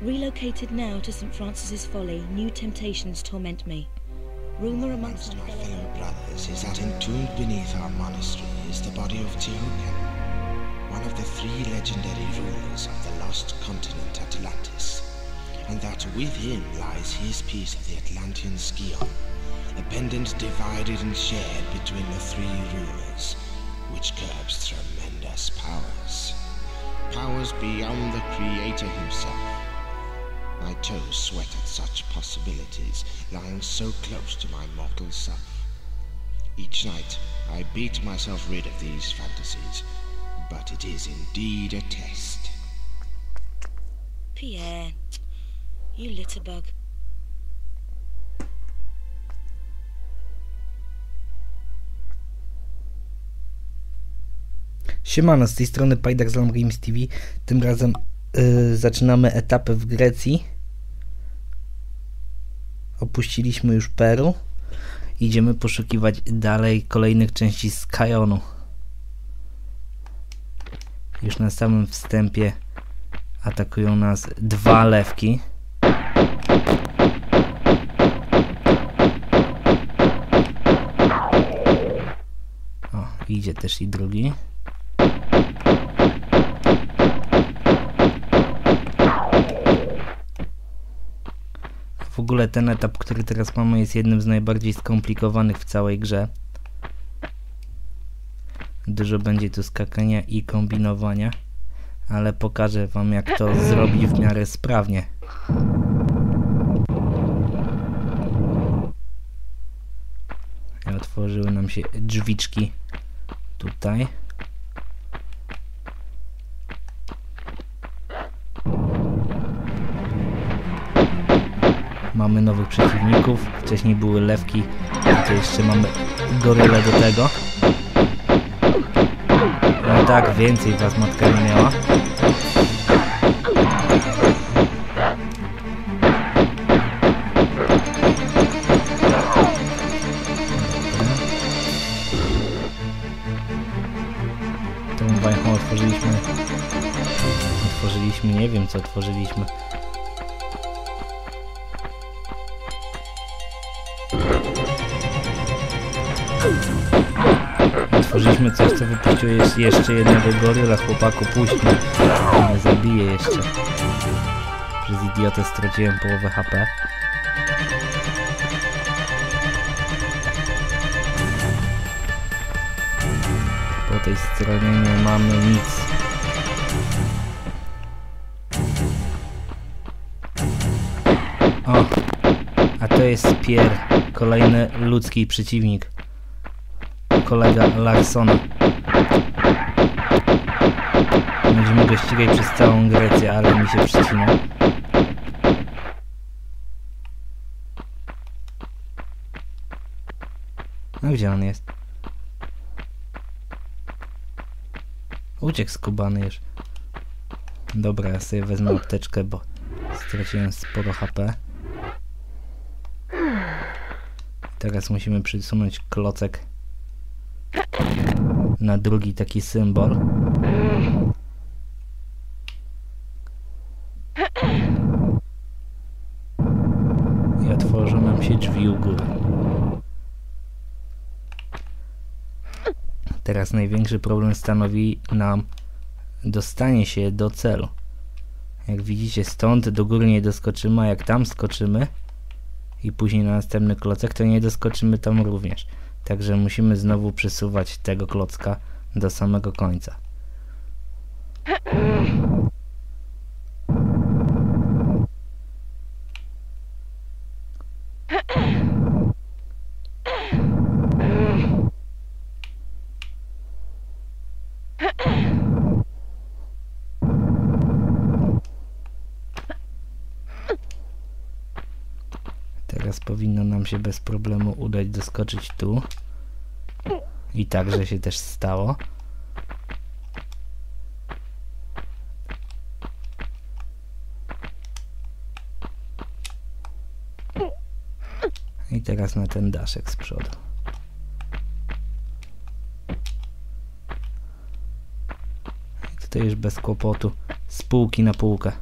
Relocated now to St. Francis's Folly, new temptations torment me. Rumour amongst my fellow brothers is that entombed beneath our monastery is the body of Teokan, one of the three legendary rulers of the lost continent Atlantis, and that with him lies his piece of the Atlantean Scion, a pendant divided and shared between the three rulers, which curbs tremendous powers. Powers beyond the Creator himself. My toes sweat at such possibilities, lying so close to my mortal self. Each night, I beat myself rid of these fantasies, but it is indeed a test. Pierre, you litterbug. Siemano, z tej strony Pajdak z Lam Games TV. Tym razem y, zaczynamy etapy w Grecji. Opuściliśmy już Peru. Idziemy poszukiwać dalej kolejnych części Skyonu. Już na samym wstępie atakują nas dwa lewki. O, idzie też i drugi. W ogóle ten etap, który teraz mamy, jest jednym z najbardziej skomplikowanych w całej grze. Dużo będzie tu skakania i kombinowania, ale pokażę wam jak to zrobić w miarę sprawnie. I Otworzyły nam się drzwiczki tutaj. Mamy nowych przeciwników. Wcześniej były lewki, a tu jeszcze mamy goryle do tego. No tak, więcej was matka nie miała. Nie wiem co otworzyliśmy. Otworzyliśmy coś, co wypuściło jeszcze jednego goryla. Chłopaku, puść mnie. Nie zabiję jeszcze. Przez idiotę straciłem połowę HP. Po tej stronie nie mamy nic. Jest Pier, kolejny ludzki przeciwnik kolega Larsona. Będziemy go ścigać przez całą Grecję, ale mi się przycina. No gdzie on jest? Uciekł skubany już. Dobra, ja sobie wezmę apteczkę, bo straciłem sporo HP. Teraz musimy przysunąć klocek na drugi taki symbol. I otworzą nam się drzwi u góry. Teraz największy problem stanowi nam dostanie się do celu. Jak widzicie stąd do góry nie doskoczymy, a jak tam skoczymy i później na następny klocek, to nie doskoczymy tam również. Także musimy znowu przesuwać tego klocka do samego końca. Teraz powinno nam się bez problemu udać doskoczyć tu. I także się też stało. I teraz na ten daszek z przodu. I tutaj już bez kłopotu z półki na półkę.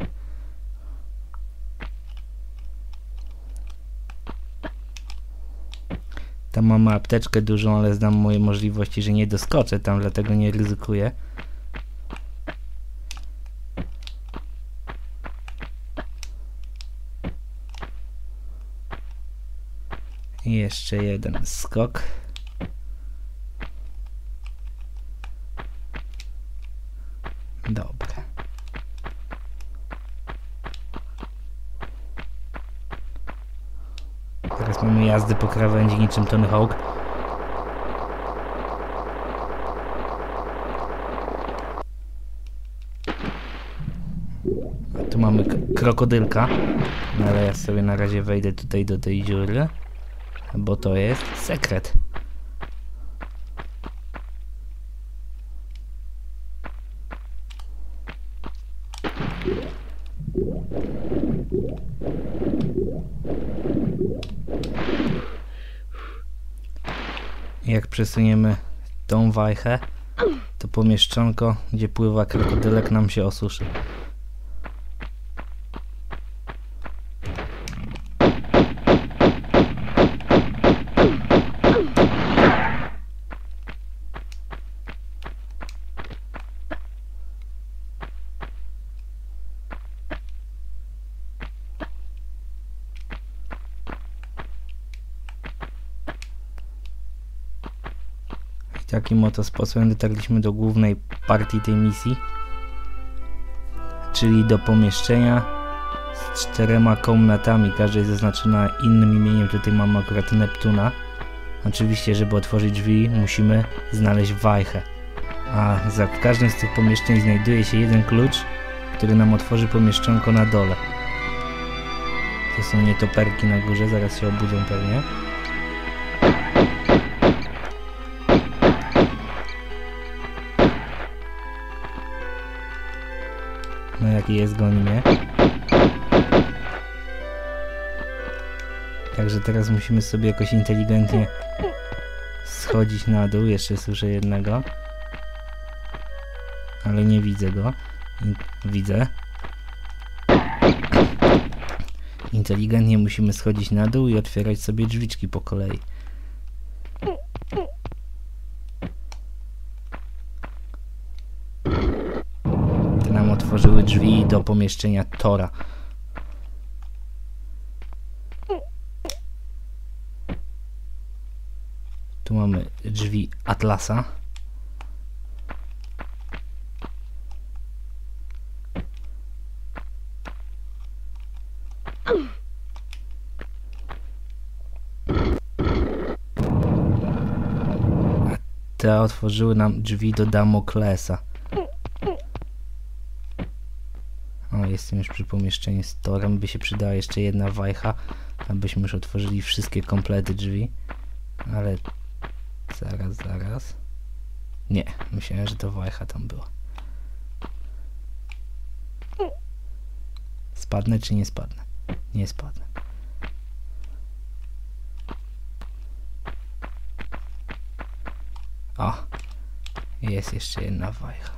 Tam mamy apteczkę dużą, ale znam moje możliwości, że nie doskoczę tam, dlatego nie ryzykuję. Jeszcze jeden skok. Dobra. Teraz mamy jazdy po krawędzi niczym Tony Hawk. A tu mamy krokodylka. No ale ja sobie na razie wejdę tutaj do tej dziury. Bo to jest sekret. Jak przesuniemy tą wajchę, to pomieszczonko, gdzie pływa krokodylek, nam się osuszy. Takim oto sposobem dotarliśmy do głównej partii tej misji, czyli do pomieszczenia z czterema komnatami, każda jest zaznaczona innym imieniem, tutaj mamy akurat Neptuna. Oczywiście, żeby otworzyć drzwi, musimy znaleźć wajchę. A za każdym z tych pomieszczeń znajduje się jeden klucz, który nam otworzy pomieszczonko na dole. To są nietoperki na górze, zaraz się obudzą pewnie. Jest, goni mnie. Także teraz musimy sobie jakoś inteligentnie schodzić na dół. Jeszcze słyszę jednego. Ale nie widzę go. Widzę. Inteligentnie musimy schodzić na dół i otwierać sobie drzwiczki po kolei. Te nam otworzyły drzwi do pomieszczenia Tora. Tu mamy drzwi Atlasa. Te otworzyły nam drzwi do Damoklesa. O, jestem już przy pomieszczeniu z torem. By się przydała jeszcze jedna wajcha, abyśmy już otworzyli wszystkie komplety drzwi. Ale zaraz, zaraz. Nie, myślałem, że to wajcha tam była. Spadnę czy nie spadnę? Nie spadnę. O, jest jeszcze jedna wajcha.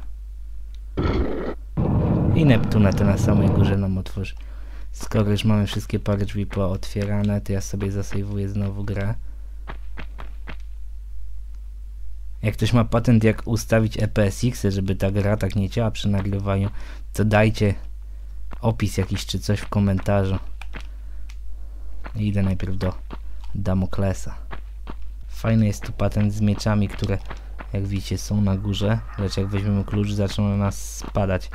I Neptuna to na samej górze nam otworzy. Skoro już mamy wszystkie parę drzwi pootwierane, to ja sobie zasejwuję znowu grę. Jak ktoś ma patent jak ustawić EPSX, żeby ta gra tak nie ciała przy nagrywaniu, to dajcie opis jakiś czy coś w komentarzu. Idę najpierw do Damoklesa. Fajny jest tu patent z mieczami, które jak widzicie są na górze, lecz jak weźmiemy klucz zaczną na nas spadać.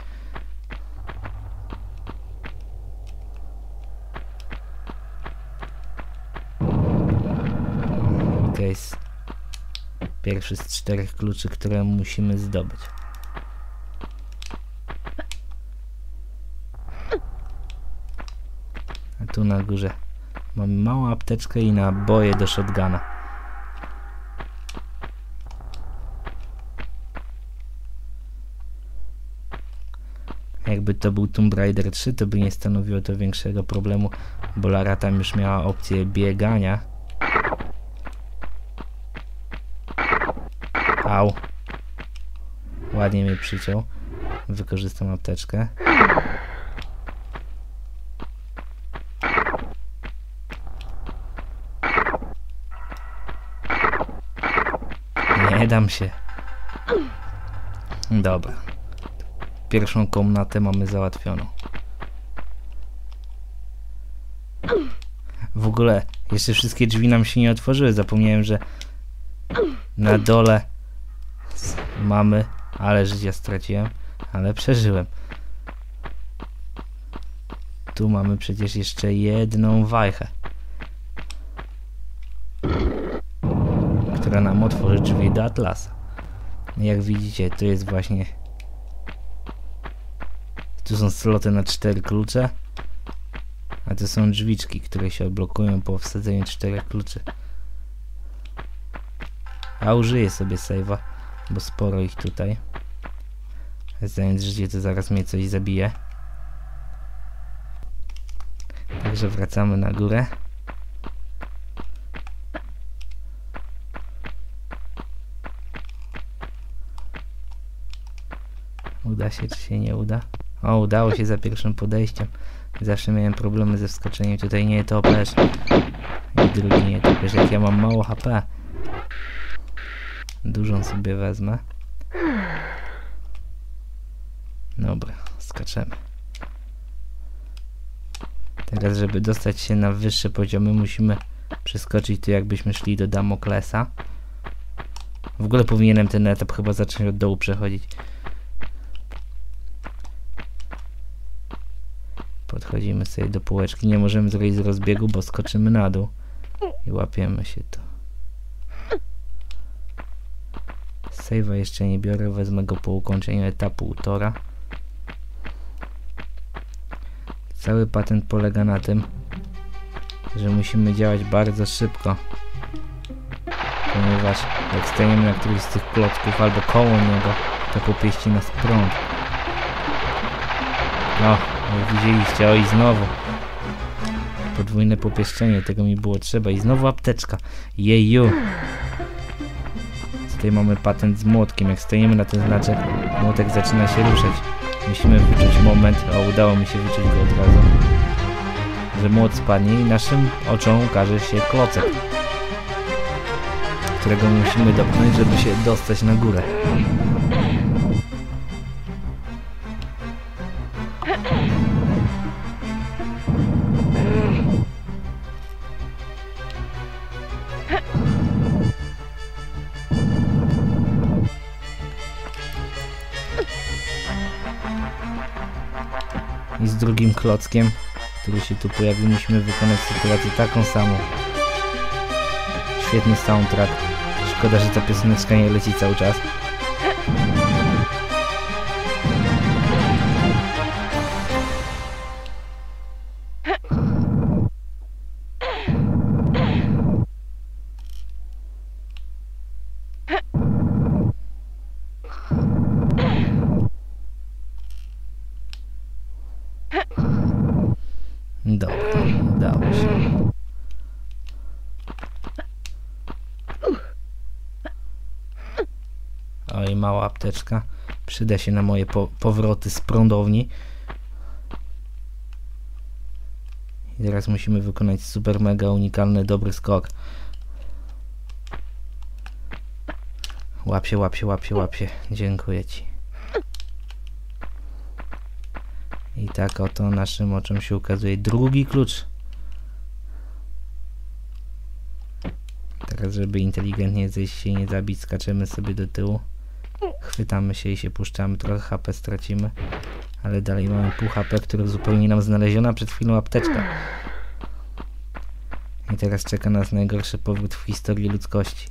To jest pierwszy z czterech kluczy, które musimy zdobyć. A tu na górze mamy małą apteczkę i naboje do shotguna. Jakby to był Tomb Raider 3, to by nie stanowiło to większego problemu, bo Lara tam już miała opcję biegania Au. Ładnie mnie przyciął. Wykorzystam apteczkę. Nie dam się. Dobra. Pierwszą komnatę mamy załatwioną. W ogóle jeszcze wszystkie drzwi nam się nie otworzyły. Zapomniałem, że na dole mamy, ale życia straciłem, ale przeżyłem. Tu mamy przecież jeszcze jedną wajchę, która nam otworzy drzwi do Atlasa. Jak widzicie, tu jest właśnie. Tu są sloty na cztery klucze. A to są drzwiczki, które się odblokują po wsadzeniu czterech kluczy. A użyję sobie save'a, bo sporo ich tutaj. Zdając życie, to zaraz mnie coś zabije. Także wracamy na górę. Uda się, czy się nie uda? O, udało się za pierwszym podejściem. Zawsze miałem problemy ze wskoczeniem. Tutaj nie topesz. I drugi nie topesz. Jak ja mam mało HP. Dużą sobie wezmę. Dobra, skaczemy. Teraz, żeby dostać się na wyższe poziomy, musimy przeskoczyć tu, jakbyśmy szli do Damoklesa. W ogóle powinienem ten etap chyba zacząć od dołu przechodzić. Podchodzimy sobie do półeczki. Nie możemy zrobić z rozbiegu, bo skoczymy na dół. I łapiemy się tu. Save'a jeszcze nie biorę, wezmę go po ukończeniu etapu Tora. Cały patent polega na tym, że musimy działać bardzo szybko. Ponieważ jak stajemy na którymś z tych klocków albo koło niego, to popieści nas prąd. O, jak widzieliście, o i znowu. Podwójne popieszczenie, tego mi było trzeba. I znowu apteczka. Jeju. Tutaj mamy patent z młotkiem. Jak stajemy na ten znaczek, młotek zaczyna się ruszać. Musimy wyczuć moment, o udało mi się wyczuć go od razu, że młot spadnie i naszym oczom ukaże się klocek, którego musimy dopchnąć, żeby się dostać na górę. Klockiem, który się tu pojawił, musimy wykonać sytuację taką samą. Świetny soundtrack. Szkoda, że ta pioseneczka nie leci cały czas. Mała apteczka. Przyda się na moje po powroty z prądowni. I teraz musimy wykonać super mega unikalny dobry skok. Łap się, łap się, łap się, łap się. Dziękuję Ci. I tak oto naszym oczom się ukazuje drugi klucz. Teraz, żeby inteligentnie zejść się nie zabić, skaczemy sobie do tyłu. Chwytamy się i się puszczamy, trochę HP stracimy. Ale dalej mamy pół HP, które zupełnie nam znaleziona przed chwilą apteczka. I teraz czeka nas najgorszy powrót w historii ludzkości.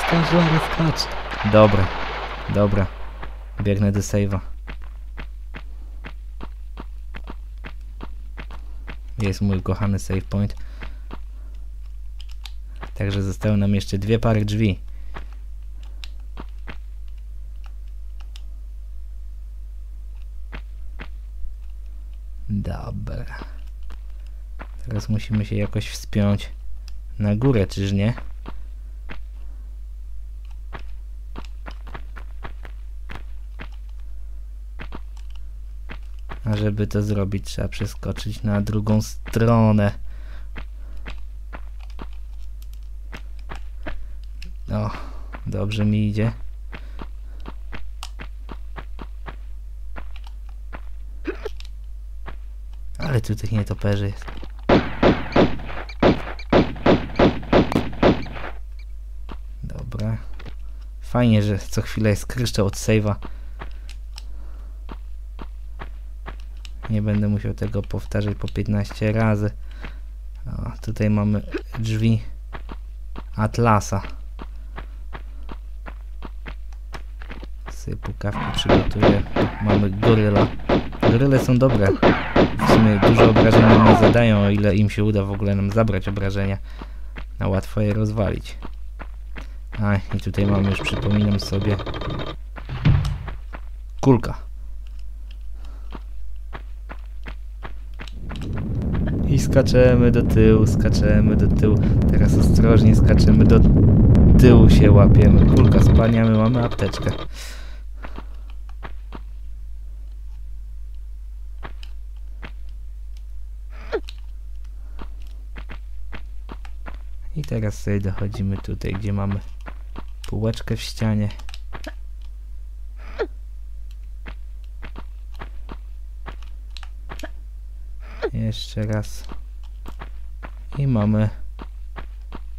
Skacz, skacz. Dobra, dobra. Biegnę do save'a. Jest mój kochany save point. Także zostały nam jeszcze dwie pary drzwi. Dobra. Teraz musimy się jakoś wspiąć na górę, czyż nie? A żeby to zrobić, trzeba przeskoczyć na drugą stronę. O, dobrze mi idzie. Ale tu tych nietoperzy jest. Dobra. Fajnie, że co chwilę jest kryształ od save'a. Nie będę musiał tego powtarzać po 15 razy. O, tutaj mamy drzwi Atlasa. Sobie pukawki przygotuję. Mamy goryla. Goryle są dobre. W sumie dużo obrażeń nam zadają, o ile im się uda w ogóle nam zabrać obrażenia. Na łatwo je rozwalić. A, i tutaj mamy już, przypominam sobie, kulka. I skaczemy do tyłu, skaczemy do tyłu. Teraz ostrożnie skaczemy do tyłu się łapiemy. Kulka spaniamy, mamy apteczkę. Teraz sobie dochodzimy tutaj, gdzie mamy półeczkę w ścianie. Jeszcze raz. I mamy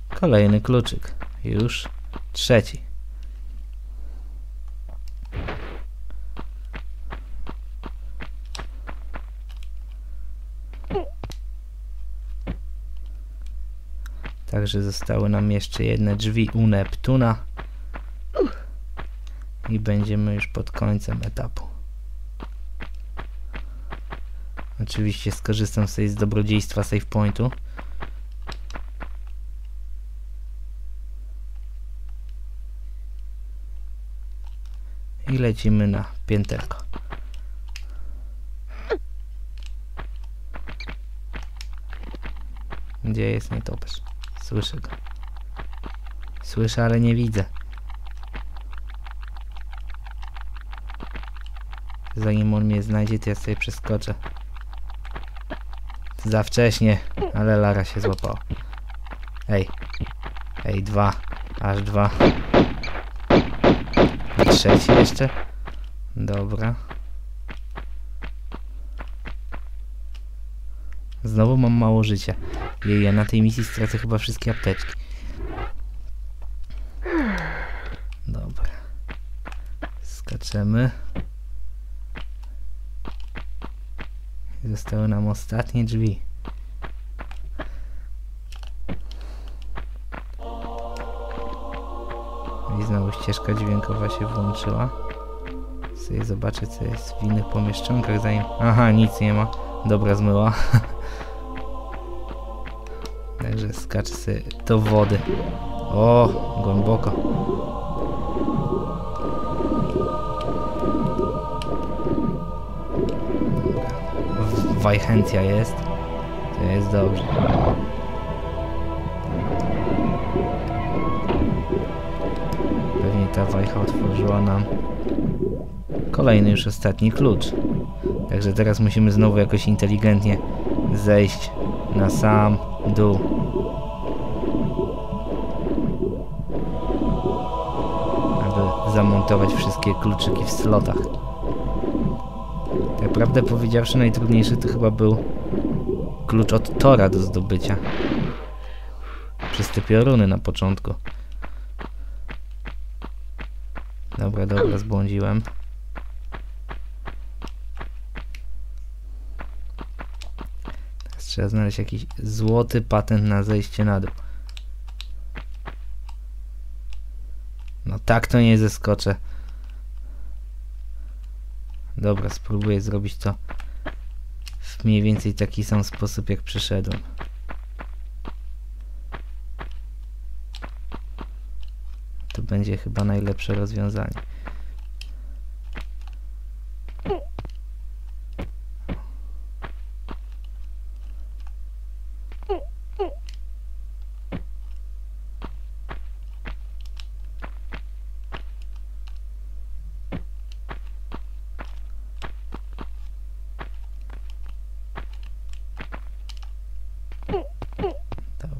kolejny kluczyk. Już trzeci. Także zostały nam jeszcze jedne drzwi u Neptuna. I będziemy już pod końcem etapu. Oczywiście skorzystam sobie z dobrodziejstwa save pointu. I lecimy na pięterko. Gdzie jest nietoperz? Słyszę go. Słyszę, ale nie widzę. Zanim on mnie znajdzie, to ja sobie przeskoczę. Za wcześnie, ale Lara się złapała. Ej. Ej, dwa. Aż dwa. I trzeci jeszcze. Dobra. Znowu mam mało życia. Jej, ja na tej misji stracę chyba wszystkie apteczki. Dobra. Skaczemy. Zostały nam ostatnie drzwi. I znowu ścieżka dźwiękowa się włączyła. Sobie zobaczę co jest w innych pomieszczonkach zanim... Aha, nic nie ma. Dobra, zmyła. Także skaczę sobie do wody. O, głęboko. Wajchęcja jest. To jest dobrze. Pewnie ta wajcha otworzyła nam kolejny już ostatni klucz. Także teraz musimy znowu jakoś inteligentnie zejść na sam dół. Zamontować wszystkie kluczyki w slotach. Tak prawdę powiedziawszy, najtrudniejszy to chyba był klucz od Tora do zdobycia. Przez te pioruny na początku. Dobra, dobra, zbłądziłem. Teraz trzeba znaleźć jakiś złoty patent na zejście na dół. Tak to nie zeskoczę. Dobra, spróbuję zrobić to w mniej więcej taki sam sposób jak przyszedłem. To będzie chyba najlepsze rozwiązanie.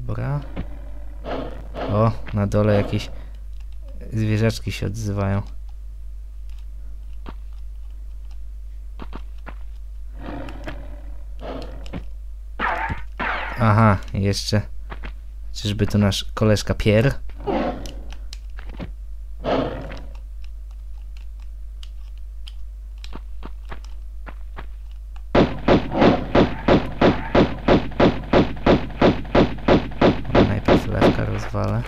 Dobra. O, na dole jakieś zwierzaczki się odzywają. Aha, jeszcze. Czyżby to nasz koleżka Pierre? Najpierw lewka rozwalę.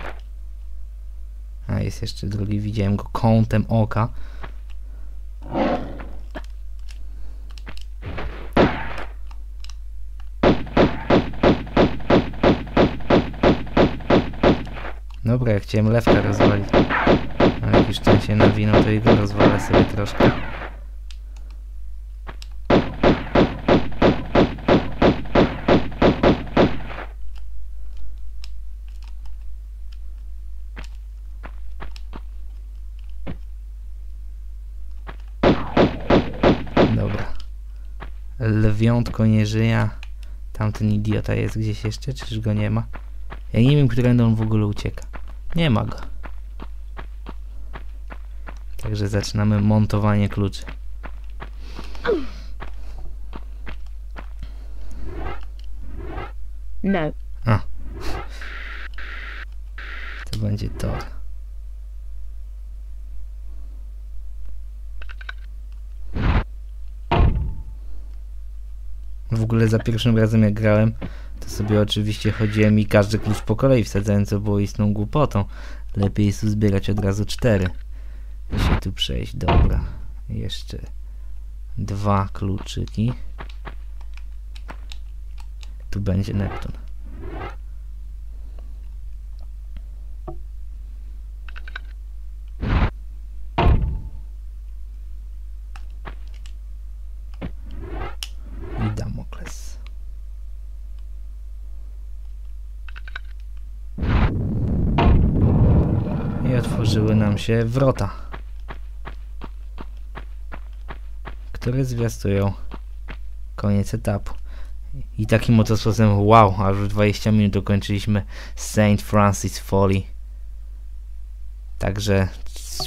Jest jeszcze drugi, widziałem go kątem oka. Dobra, jak chciałem lewka rozwalić. Ale jak już ten się nawinął, to i go rozwalę sobie troszkę. Dobra. Lwiątko nie żyje. Tamten idiota jest gdzieś jeszcze, czyż go nie ma? Ja nie wiem, którędy on w ogóle ucieka. Nie ma go. Także zaczynamy montowanie kluczy. No. To będzie to. W ogóle za pierwszym razem jak grałem, to sobie oczywiście chodziłem i każdy klucz po kolei wsadzałem, co było istną głupotą. Lepiej jest uzbierać od razu cztery. I się tu przejść, dobra. Jeszcze dwa kluczyki. Tu będzie Neptun. i Damokles. I się wrota, które zwiastują koniec etapu. I takim oto sposobem, wow, aż w 20 minut dokończyliśmy St. Francis Folly. Także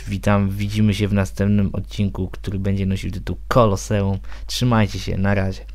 witam, widzimy się w następnym odcinku, który będzie nosił tytuł Koloseum. Trzymajcie się, na razie.